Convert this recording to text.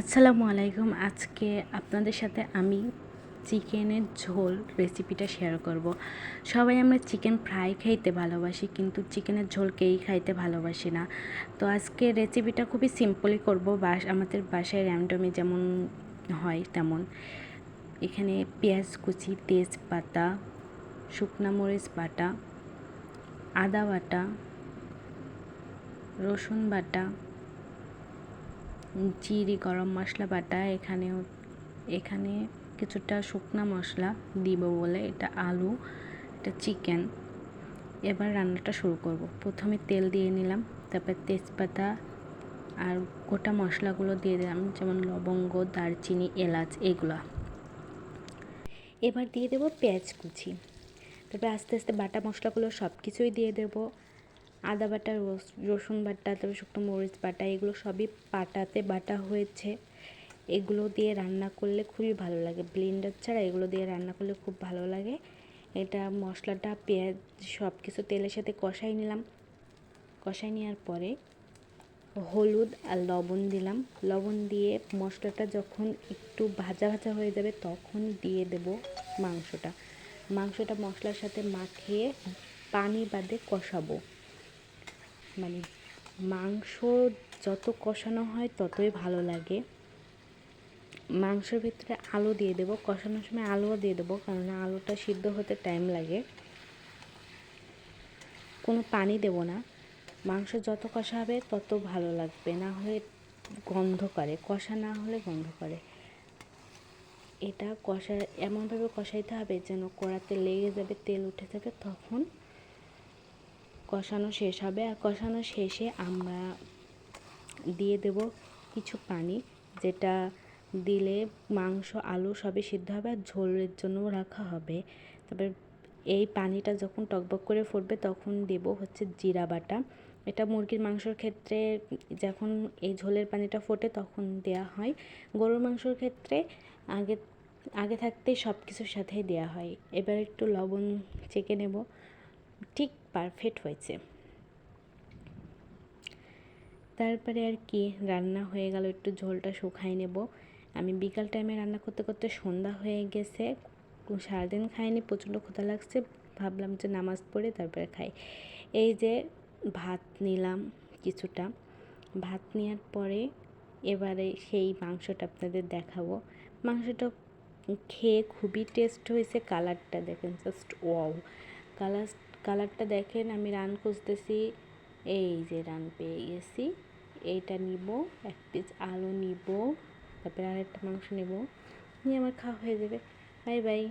আসসালামু আলাইকুম। আজকে আপনাদের সাথে আমি চিকেনের ঝোল রেসিপিটা শেয়ার করব। সবাই আমরা চিকেন ফ্রাই খাইতে ভালোবাসি, কিন্তু চিকেনের ঝোল কেই খাইতে ভালোবাসি না। তো আজকে রেসিপিটা খুবই সিম্পলি করব। বাস, আমাদের বাসায় র্যান্ডমে যেমন হয় তেমন। এখানে পেঁয়াজ কুচি, তেজপাতা, শুকনা মরিচ বাটা, আদা বাটা, রসুন বাটা জিরি গরম মশলা, বাটা, এখানেও, এখানে কিছুটা শুকনা মশলা দিব বলে এটা আলু, এটা চিকেন। এবার রান্নাটা শুরু করব। প্রথমে তেল দিয়ে নিলাম, তারপর তেজপাতা আর গোটা মশলাগুলো দিয়ে দিলাম, যেমন লবঙ্গ, দারচিনি, এলাচ, এগুলো। এবার দিয়ে দেবো পেঁয়াজ কুচি। তারপরে আস্তে আস্তে বাটা মশলাগুলো সব কিছুই দিয়ে দেবো। আদা বাটা রসুন বাটা, তারপর শুকনো মরিচ বাটা, এগুলো সবই পাটাতে বাটা হয়েছে। এগুলো দিয়ে রান্না করলে খুবই ভালো লাগে। ব্লেন্ডার ছাড়া এগুলো দিয়ে রান্না করলে খুব ভালো লাগে। এটা মশলাটা, পেঁয়াজ সব কিছু তেলের সাথে কষাই নিলাম। কষাই নেওয়ার পরে হলুদ আর লবণ দিলাম। লবণ দিয়ে মশলাটা যখন একটু ভাজা ভাজা হয়ে যাবে তখন দিয়ে দেব মাংসটা। মাংসটা মশলার সাথে মাখিয়ে পানি বাদে কষাবো। মানে মাংস যত কষানো হয় ততই ভালো লাগে। মাংসের ভিতরে আলু দিয়ে দেবো। কষানোর সময় আলুও দিয়ে দেবো কারণ আলুটা সিদ্ধ হতে টাইম লাগে। কোনো পানি দেব না। মাংস যত কষা হবে তত ভালো লাগবে। না হলে গন্ধ করে। কষা না হলে গন্ধ করে। এটা কষা, এমনভাবে কষাইতে হবে যেন কড়াতে লেগে যাবে, তেল উঠে যাবে, তখন কষানো শেষ হবে। আর কষানো শেষে আমরা দিয়ে দেব কিছু পানি, যেটা দিলে মাংস, আলু সবই সিদ্ধ হবে আর ঝোলের জন্য রাখা হবে। তারপর এই পানিটা যখন টকবক করে ফুটবে, তখন দেব হচ্ছে জিরা বাটা। এটা মুরগির মাংসর ক্ষেত্রে যখন এই ঝোলের পানিটা ফোটে, তখন দেয়া হয়। গরুর মাংসর ক্ষেত্রে আগে আগে থাকতেই সব কিছুর সাথেই দেওয়া হয়। এবার একটু লবণ চেকে নেব। ঠিক পারফেক্ট হয়েছে। তারপরে আর কি, রান্না হয়ে গেল, একটু ঝোলটা শুকাই নেব। আমি বিকাল টাইমে রান্না করতে করতে সন্ধ্যা হয়ে গেছে। সারাদিন খাইনি, প্রচণ্ড ক্ষুধা লাগছে, ভাবলাম যে নামাজ পড়ে তারপরে খাই। এই যে ভাত নিলাম কিছুটা। ভাত নেওয়ার পরে এবারে সেই মাংসটা আপনাদের দেখাবো। মাংসটা খেয়ে খুবই টেস্ট হয়েছে কালারটা দেখেন জাস্ট ওয়াও কালার কালারটা দেখেন, আমি রান খুঁজতেছি। এই যে রান পেয়ে গেছি। এইটা নিব, এক পিস আলু নিব, তারপরে আরেকটা মাংস নেব। নিয়ে আমার খাওয়া হয়ে যাবে। Bye bye.